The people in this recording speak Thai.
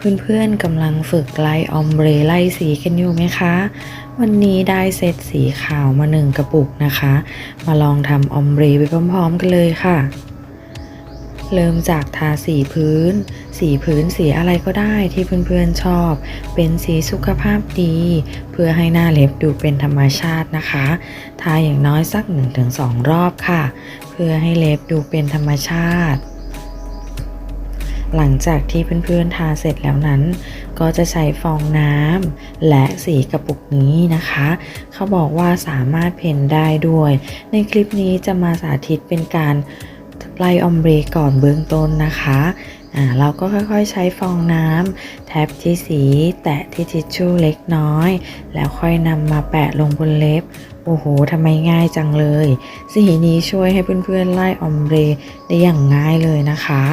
เพื่อนๆกำลังฝึกไล่ออมเบรไล่สีกันอยู่ไหมคะ วันนี้ได้เซตสีขาวมาหนึ่งกระปุกนะคะ มาลองทำออมเบรไปพร้อมๆกันเลยค่ะ เริ่มจากทาสีพื้น สีพื้นสีอะไรก็ได้ที่เพื่อนๆชอบ เป็นสีสุขภาพดี เพื่อให้หน้าเล็บดูเป็นธรรมชาตินะคะ ทาอย่างน้อยสัก 1-2 รอบค่ะ เพื่อให้เล็บดูเป็นธรรมชาติ หลังจากที่เพื่อนๆทาเสร็จแล้วนั้น ก็จะใช้ฟองน้ำและสีกระปุกนี้นะคะ เขาบอกว่าสามารถเพ้นได้ด้วย ในคลิปนี้จะมาสาธิตเป็นการไล่ออมเบรก่อนเบื้องต้นนะคะอ่าเราก็ค่อยๆใช้ฟองน้ำแท็บที่สีแตะที่ทิชชู่เล็กน้อย แล้วค่อยนำมาแปะลงบนเล็บ โอ้โหทำไมง่ายจังเลย สีนี้ช่วยให้เพื่อนๆไล่ออมเบรได้อย่างง่ายเลยนะคะ